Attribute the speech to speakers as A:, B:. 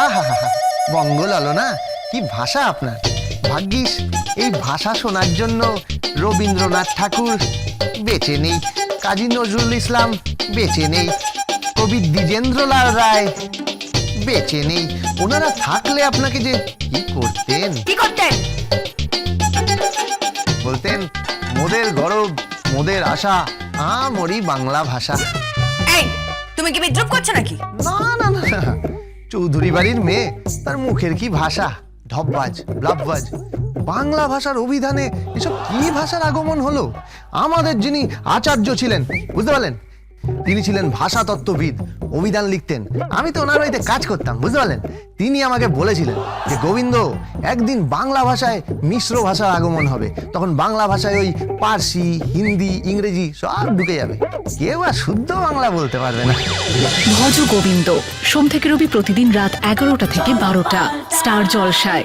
A: আহা ললনা কি ভাষা আপনার? ভাগ্যিস এই ভাষা শোনার জন্য রবীন্দ্রনাথ ঠাকুর বেঁচে নেই। কাজী নজরুল ইসলাম বেঁচে নেই। কবি দ্বিজেন্দ্রলাল রায় বেঁচে নেই। ওনারা থাকলে আপনাকে যে কি করতেন?
B: কি করতেন?
A: বলতেন মোদের গরব মোদের আশা আমরি বাংলা ভাষা।
B: এই তুমি কি বিদ্রুপ করছ নাকি?
A: না না না। চৌধুরী বাড়ির মেয়ে, তার মুখের কি ভাষা? ঢপবাজ ব্লাববাজ। বাংলা ভাষার অভিধানে এসব কি ভাষার আগমন হলো? আমাদের যিনি আচার্য ছিলেন, বুঝতে পারলেন? তিনি ছিলেন ভাষা তত্ত্ববিদ অভিধান লিখতেন। আমি তো ওনার বাড়িতে কাজ করতাম, বুঝতে পারলেন? তিনি আমাকে বলেছিলেন যে, গোবিন্দ, একদিন বাংলা ভাষায় মিশ্র ভাষার আগমন হবে। তখন বাংলা ভাষায় ওই পার্সি, হিন্দি, ইংরেজি সব ঢুকে যাবে। কেউ আর শুদ্ধ বাংলা বলতে পারবে না।
C: ভজ গোবিন্দ। সোম থেকে রবি প্রতিদিন রাত এগারোটা থেকে বারোটা। স্টার জলসায়।